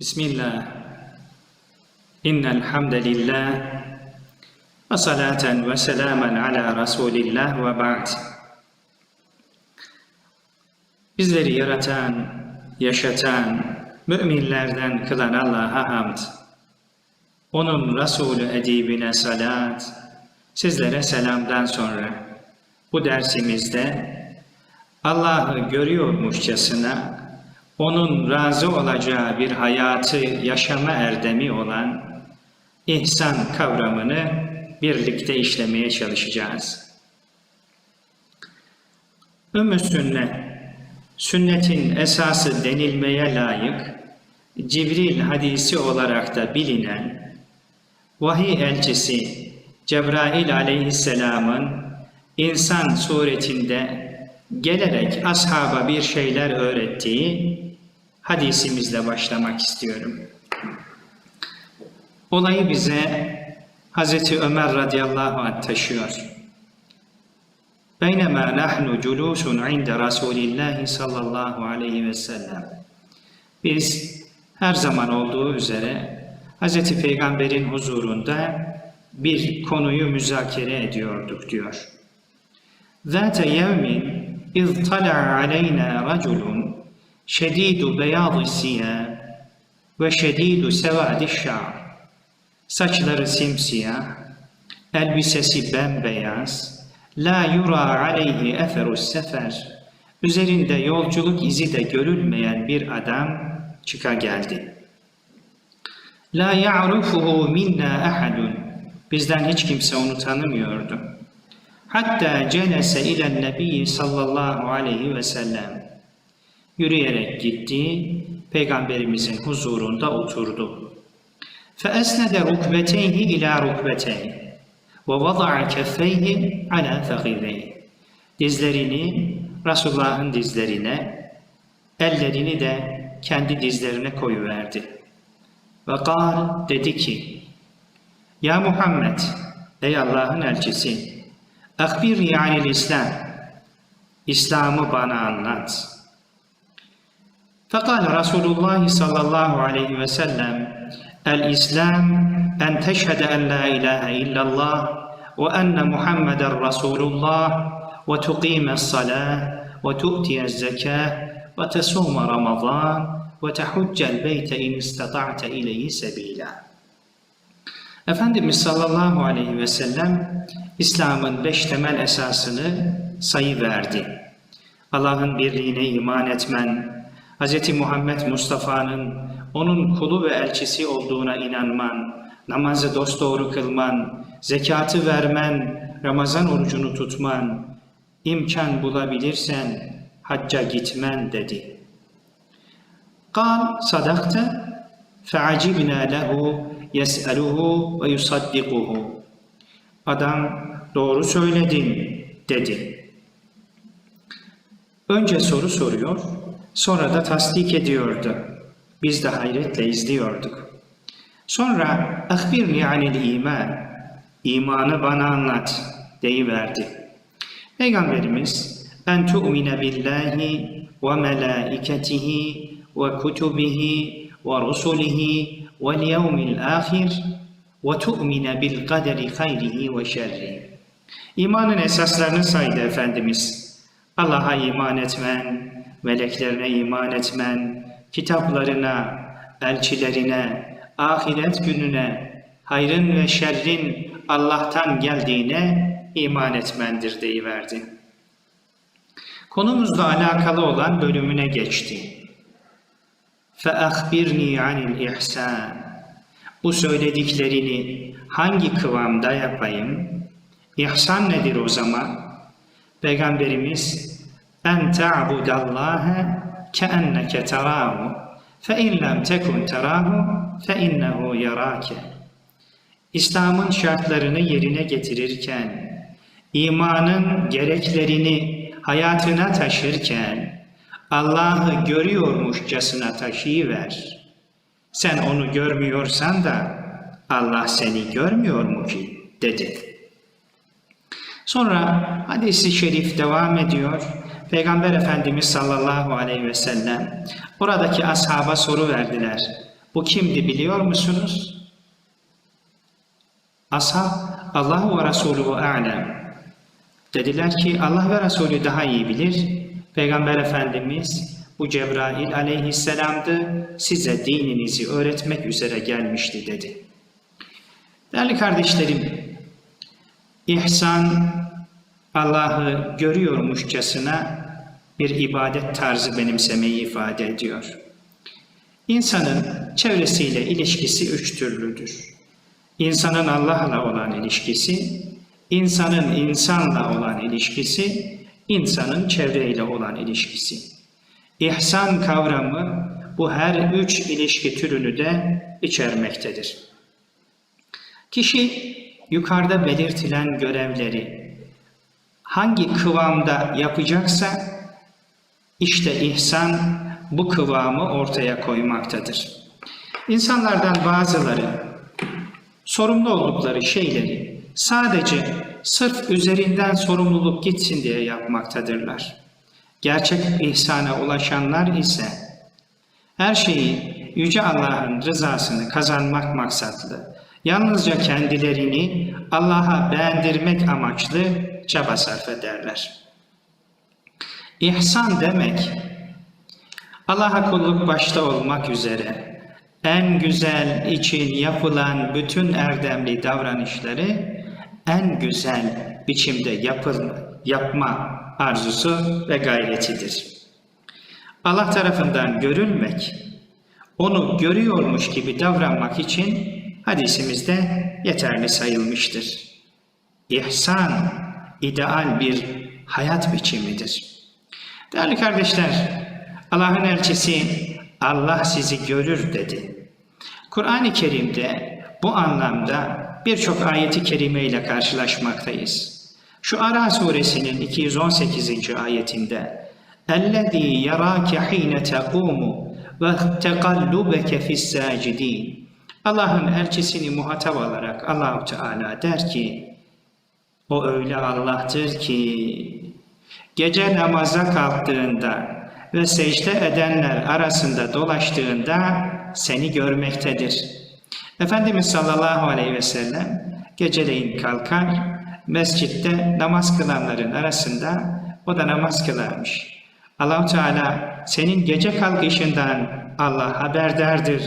Bismillah. İnnel hamdelillah. Ve salaten ve selamen ala Resulillah ve ba'd. Bizleri yaratan, yaşatan, müminlerden kılan Allah'a hamd. Onun Resulü edibine salat. Sizlere selamdan sonra bu dersimizde Allah'ı görüyormuşçasına onun razı olacağı bir hayatı yaşama erdemi olan ihsan kavramını birlikte işlemeye çalışacağız. Ümmü sünnet, sünnetin esası denilmeye layık, Cibril hadisi olarak da bilinen, vahiy elçisi Cebrail aleyhisselamın insan suretinde gelerek ashaba bir şeyler öğrettiği hadisimizle başlamak istiyorum. Olayı bize Hazreti Ömer radıyallahu anh taşıyor. Beynema nahnu culusun inde Resulillahi sallallahu aleyhi ve sellem. Biz her zaman olduğu üzere Hazreti Peygamber'in huzurunda bir konuyu müzakere ediyorduk diyor. Zate yevmin iz tala'a aleyna raculun şedidu beyazı siyah ve şedidu sevadi şa'r. Saçları simsiyah, elbisesi bembeyaz, la yura aleyhi eferus sefer, üzerinde yolculuk izi de görülmeyen bir adam çıka geldi. La ya'rufuhu minna ahadun, bizden hiç kimse onu tanımıyordu. Hatta cenese ilen nebi sallallahu aleyhi ve sellem Yürüyerek gitti, Peygamberimizin huzurunda oturdu. فأسند ركبتيه إلى ركبتيه ووضع كفيه على فخذيه Dizlerini Resulullah'ın dizlerine, ellerini de kendi dizlerine koyuverdi. Ve kal dedi ki, Ya Muhammed, ey Allah'ın elçisi, akbirni anil İslam, İslam'ı bana anlat. Fekal Resulullah sallallahu aleyhi ve sellem El-İslam en teşhede en la ilahe illallah ve enne Muhammeden Resulullah ve tuqimes salah ve tu'tiyez zekah ve tesume Ramazan ve tehuccel beyte in istata'te ileyhi sebila. Efendimiz sallallahu aleyhi ve sellem İslam'ın beş temel esasını sayı verdi. Allah'ın birliğine iman etmen, Hz. Muhammed Mustafa'nın onun kulu ve elçisi olduğuna inanman, namazı dosdoğru kılman, zekatı vermen, Ramazan orucunu tutman, imkan bulabilirsen hacca gitmen dedi. Kal sadakta fe'acibna lehu yes'eluhu ve yusaddikuhu. Adam doğru söyledin dedi. Önce soru soruyor, sonra da tasdik ediyordu. Biz de hayretle izliyorduk. Sonra ahbirni anil iman, imanı bana anlat deyiverdi. Peygamberimiz en tu'mine billahi ve melaiketihi ve kutubihi ve rusulihi ve yevmil ahir ve tu'mine bil kaderi hayrihi ve şerrihi. İmanın esaslarını saydı Efendimiz. Allah'a iman etmen, meleklerine iman etmen, kitaplarına, elçilerine, ahiret gününe, hayrın ve şerrin Allah'tan geldiğine iman etmendir deyiverdi. Konumuzla alakalı olan bölümüne geçti. فَأَخْبِرْنِي عَنِ الْإِحْسَانِ Bu söylediklerini hangi kıvamda yapayım? İhsan nedir o zaman? Peygamberimiz en ta'budallaha keenneke terahu fe in lem tekun terahu fe innehu yarake. İslam'ın şartlarını yerine getirirken, imanın gereklerini hayatına taşırken, Allah'ı görüyormuşçasına taşıyıver. Sen onu görmüyorsan da Allah seni görmüyor mu ki? dedi. Sonra hadisi şerif devam ediyor. Peygamber Efendimiz sallallahu aleyhi ve sellem oradaki ashaba soru verdiler. Bu kimdi biliyor musunuz? Ashab Allah ve Resulü alem. Dediler ki Allah ve Resulü daha iyi bilir. Peygamber Efendimiz bu Cebrail aleyhisselamdı. Size dininizi öğretmek üzere gelmişti dedi. Değerli kardeşlerim, ihsan Allah'ı görüyormuşçasına bir ibadet tarzı benimsemeyi ifade ediyor. İnsanın çevresiyle ilişkisi üç türlüdür. İnsanın Allah'la olan ilişkisi, insanın insanla olan ilişkisi, insanın çevreyle olan ilişkisi. İhsan kavramı bu her üç ilişki türünü de içermektedir. Kişi yukarıda belirtilen görevleri hangi kıvamda yapacaksa işte ihsan bu kıvamı ortaya koymaktadır. İnsanlardan bazıları sorumlu oldukları şeyleri sadece sırf üzerinden sorumluluk gitsin diye yapmaktadırlar. Gerçek ihsana ulaşanlar ise her şeyi Yüce Allah'ın rızasını kazanmak maksatlı, yalnızca kendilerini Allah'a beğendirmek amaçlı çaba sarf ederler. İhsan demek, Allah'a kulluk başta olmak üzere en güzel için yapılan bütün erdemli davranışları en güzel biçimde yapılma, yapma arzusu ve gayretidir. Allah tarafından görülmek, onu görüyormuş gibi davranmak için hadisimizde yeterli sayılmıştır. İhsan, ideal bir hayat biçimidir. Değerli kardeşler, Allah'ın elçisi Allah sizi görür dedi. Kur'an-ı Kerim'de bu anlamda birçok ayeti kerime ile karşılaşmaktayız. Şu Ara suresinin 218. ayetinde اَلَّذ۪ي يَرَاكَ ح۪ينَ تَقُومُ وَتَقَلُّبَكَ فِي السَّاجِد۪ينَ Allah'ın elçisini muhatap alarak Allahu Teala der ki o öyle Allah'tır ki gece namaza kalktığında ve secde edenler arasında dolaştığında seni görmektedir. Efendimiz sallallahu aleyhi ve sellem geceleyin kalkar, mescitte namaz kılanların arasında o da namaz kılarmış. Allahu Teala senin gece kalkışından Allah haberdardır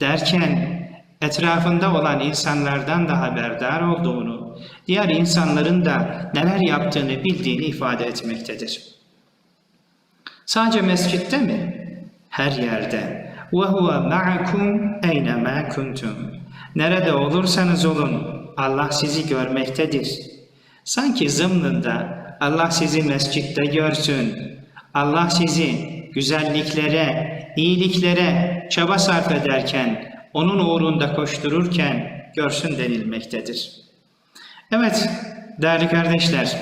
derken etrafında olan insanlardan da haberdar olduğunu, diğer insanların da neler yaptığını bildiğini ifade etmektedir. Sadece mescitte mi? Her yerde. وَهُوَ مَعَكُمْ اَيْنَمَا كُنْتُمْ Nerede olursanız olun, Allah sizi görmektedir. Sanki zımnında Allah sizi mescitte görsün, Allah sizi güzelliklere, iyiliklere çaba sarf ederken, onun uğrunda koştururken görsün denilmektedir. Evet, değerli kardeşler,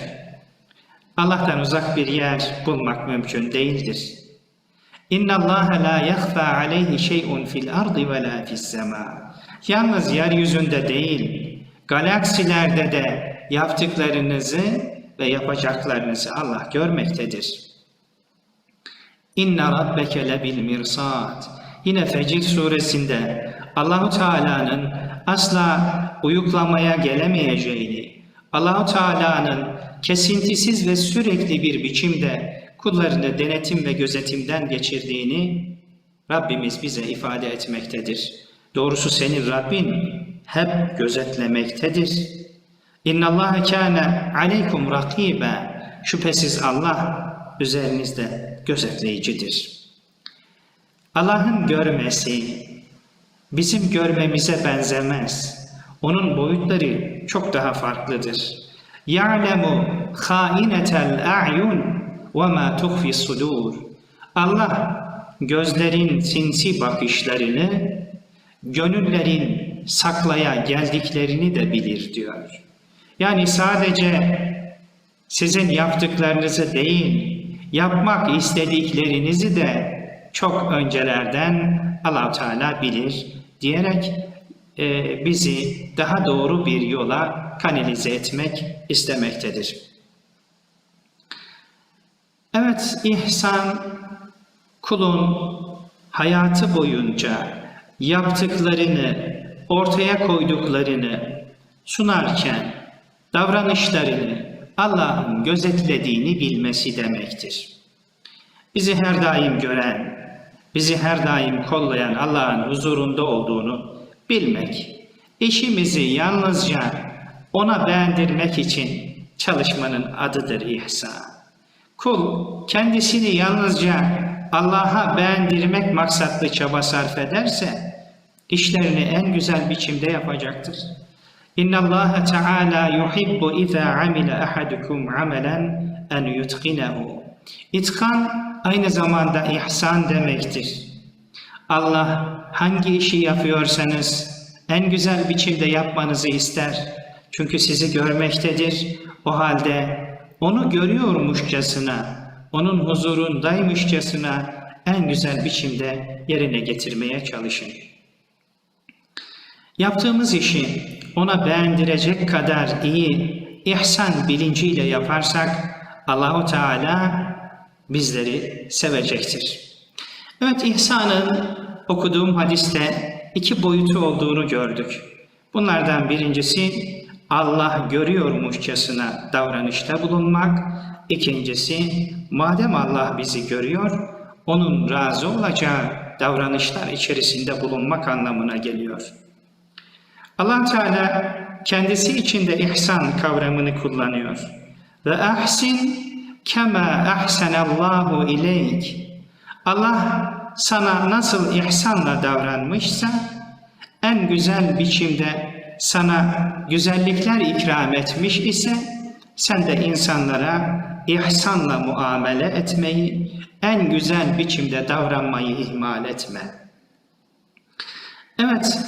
Allah'tan uzak bir yer bulmak mümkün değildir. İnna Allah la yakhfa aleyhi şey'un fil ardı ve la fis sema. Yalnız yeryüzünde değil, galaksilerde de yaptıklarınızı ve yapacaklarınızı Allah görmektedir. İnne rabbeke lebil mirsad. Yine Fecir suresinde Allahu Teala'nın asla uyuklamaya gelemeyeceğini, Allahu Teala'nın kesintisiz ve sürekli bir biçimde kullarını denetim ve gözetimden geçirdiğini Rabbimiz bize ifade etmektedir. Doğrusu senin Rabbin hep gözetlemektedir. İnna Allah kana aleykum rakibe. Şüphesiz Allah üzerinizde gözetleyicidir. Allah'ın görmesi bizim görmemize benzemez. Onun boyutları çok daha farklıdır. Ya'lemu hainetel a'yun ve ma tuhfi sudur. Allah gözlerin sinsi bakışlarını, gönüllerin saklaya geldiklerini de bilir diyor. Yani sadece sizin yaptıklarınızı değil, yapmak istediklerinizi de çok öncelerden Allah Teala bilir diyerek e, bizi daha doğru bir yola kanalize etmek istemektedir. Evet, ihsan kulun hayatı boyunca yaptıklarını, ortaya koyduklarını sunarken davranışlarını Allah'ın gözetlediğini bilmesi demektir. Bizi her daim gören, bizi her daim kollayan Allah'ın huzurunda olduğunu bilmek, işimizi yalnızca ona beğendirmek için çalışmanın adıdır ihsan. Kul kendisini yalnızca Allah'a beğendirmek maksatlı çaba sarf ederse işlerini en güzel biçimde yapacaktır. İnna Allah Teala yuhibbu iza amila ahadukum amelen en yutqinahu. İtkan aynı zamanda ihsan demektir. Allah hangi işi yapıyorsanız en güzel biçimde yapmanızı ister. Çünkü sizi görmektedir. O halde onu görüyormuşçasına, onun huzurundaymışçasına en güzel biçimde yerine getirmeye çalışın. Yaptığımız işi ona beğendirecek kadar iyi ihsan bilinciyle yaparsak Allahu Teala bizleri sevecektir. Evet ihsanın okuduğum hadiste iki boyutu olduğunu gördük. Bunlardan birincisi Allah görüyormuşçasına davranışta bulunmak. İkincisi madem Allah bizi görüyor, onun razı olacağı davranışlar içerisinde bulunmak anlamına geliyor. Allah Teala kendisi içinde ihsan kavramını kullanıyor. Ve ahsin kema ahsanallahu ileyk. Allah sana nasıl ihsanla davranmışsa en güzel biçimde sana güzellikler ikram etmiş ise sen de insanlara ihsanla muamele etmeyi, en güzel biçimde davranmayı ihmal etme. Evet,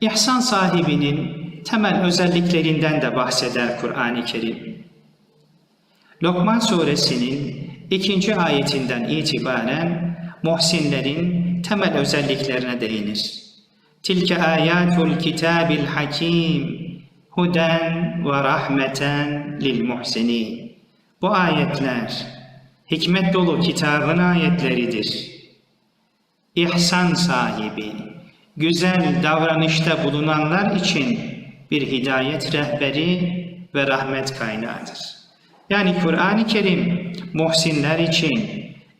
ihsan sahibinin temel özelliklerinden de bahseder Kur'an-ı Kerim. Lokman suresinin ikinci ayetinden itibaren muhsinlerin temel özelliklerine değinir. Tilke ayatul kitabil hakim huden ve rahmeten lil muhsinin. Bu ayetler hikmet dolu kitabın ayetleridir. İhsan sahibi, güzel davranışta bulunanlar için bir hidayet rehberi ve rahmet kaynağıdır. Yani Kur'an-ı Kerim muhsinler için,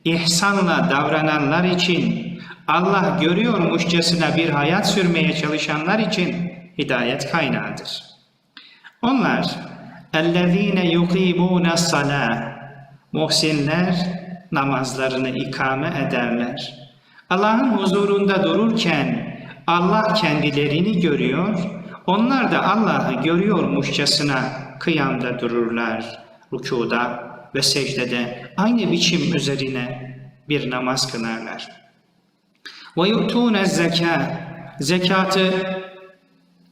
ihsanla davrananlar için, Allah görüyormuşçasına bir hayat sürmeye çalışanlar için hidayet kaynağıdır. Onlar اَلَّذ۪ينَ يُقِيمُونَ الصَّلَاةِ Muhsinler namazlarını ikame ederler. Allah'ın huzurunda dururken Allah kendilerini görüyor, onlar da Allah'ı görüyormuşçasına kıyamda dururlar, rükuda ve secdede aynı biçim üzerine bir namaz kılarlar. Ve yu'tûne zekâ zekatı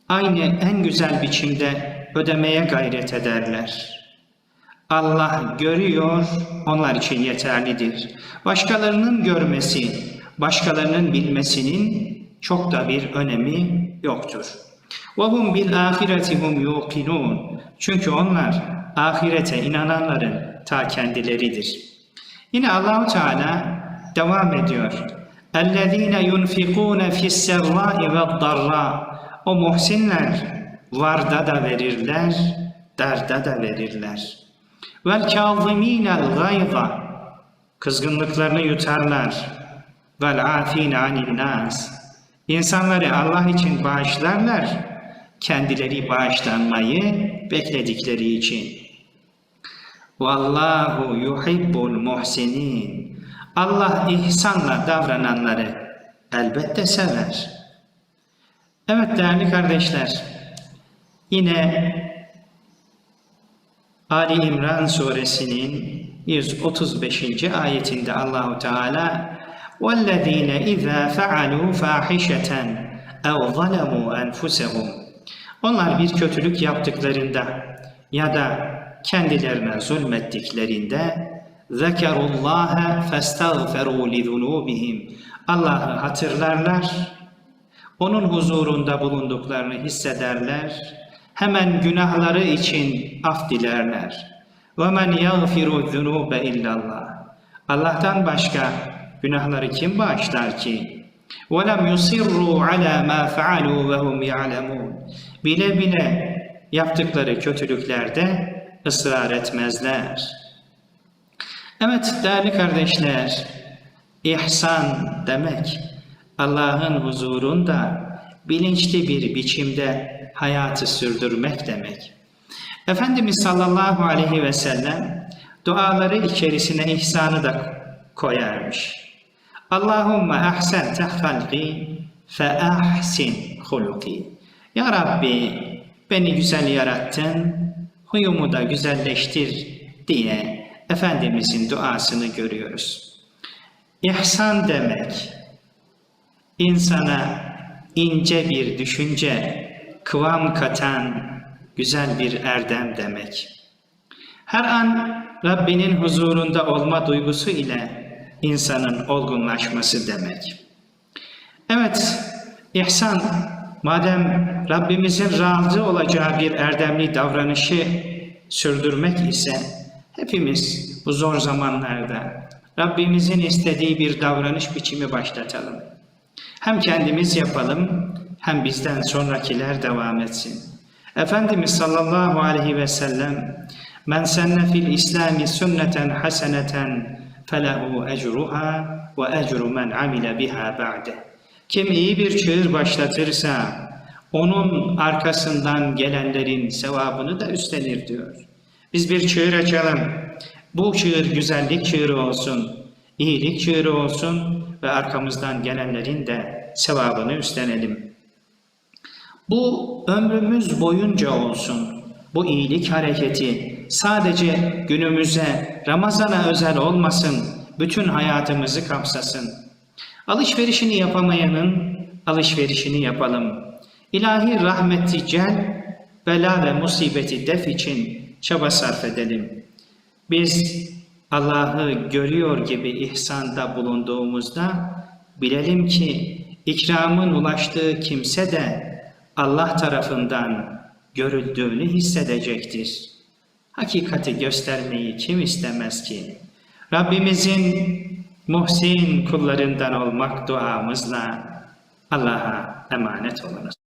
aynı en güzel biçimde ödemeye gayret ederler. Allah görüyor, onlar için yeterlidir. Başkalarının görmesi, başkalarının bilmesinin çok da bir önemi yoktur. وَهُمْ بِالْآخِرَةِ هُمْ يُوقِنُونَ Çünkü onlar ahirete inananların ta kendileridir. Yine Allahu Teala devam ediyor. اَلَّذ۪ينَ يُنْفِقُونَ فِي السَّرَّاءِ وَالضَّرَّاءِ O muhsinler varda da verirler, darda da verirler. وَالْكَاظِم۪ينَ الْغَيْظَ Kızgınlıklarını yutarlar. وَالْعَاف۪ينَ عَنِ النَّاسِ İnsanları Allah için bağışlarlar, kendileri bağışlanmayı bekledikleri için. Vallahu yuhibbul muhsinin. Allah ihsanla davrananları elbette sever. Evet değerli kardeşler, yine Ali İmran suresinin 135. ayetinde Allahu Teala وَالَّذ۪ينَ اِذَا فَعَلُوا فَاحِشَةً اَوْ ظَلَمُوا أَنْفُسَهُمْ Onlar bir kötülük yaptıklarında ya da kendilerine zulmettiklerinde ذَكَرُوا اللّٰهَ فَاسْتَغْفَرُوا لِذُنُوبِهِمْ Allah'ı hatırlarlar, onun huzurunda bulunduklarını hissederler, hemen günahları için af dilerler. وَمَنْ يَغْفِرُ الذُّنُوبَ اِلَّا اللّٰهِ Allah'tan başka günahları kim bağışlar ki? وَلَمْ يُصِرُّوا عَلَى مَا فَعَلُوا وَهُمْ يَعْلَمُونَ Bile bile yaptıkları kötülüklerde ısrar etmezler. Evet değerli kardeşler, ihsan demek Allah'ın huzurunda bilinçli bir biçimde hayatı sürdürmek demek. Efendimiz sallallahu aleyhi ve sellem duaları içerisine ihsanı da koyarmış. Allahümme ahsen halki fe ahsin huluki. Ya Rabbi beni güzel yarattın, huyumu da güzelleştir diye Efendimizin duasını görüyoruz. İhsan demek, insana ince bir düşünce, kıvam katan güzel bir erdem demek. Her an Rabbinin huzurunda olma duygusu ile insanın olgunlaşması demek. Evet, ihsan, madem Rabbimizin razı olacağı bir erdemli davranışı sürdürmek ise, hepimiz bu zor zamanlarda Rabbimizin istediği bir davranış biçimi başlatalım. Hem kendimiz yapalım, hem bizden sonrakiler devam etsin. Efendimiz sallallahu aleyhi ve sellem, Men senne fil İslami sünneten haseneten felehu ecruha ve ecru men amile biha ba'de. Kim iyi bir çığır başlatırsa, onun arkasından gelenlerin sevabını da üstlenir diyor. Biz bir çığır açalım. Bu çığır güzellik çığırı olsun, iyilik çığırı olsun ve arkamızdan gelenlerin de sevabını üstlenelim. Bu ömrümüz boyunca olsun. Bu iyilik hareketi sadece günümüze, Ramazan'a özel olmasın, bütün hayatımızı kapsasın. Alışverişini yapamayanın alışverişini yapalım. İlahi rahmeti cel, bela ve musibeti def için çaba sarf edelim. Biz Allah'ı görüyor gibi ihsanda bulunduğumuzda bilelim ki ikramın ulaştığı kimse de Allah tarafından görüldüğünü hissedecektir. Hakikati göstermeyi kim istemez ki? Rabbimizin muhsin kullarından olmak duamızla Allah'a emanet olunuz.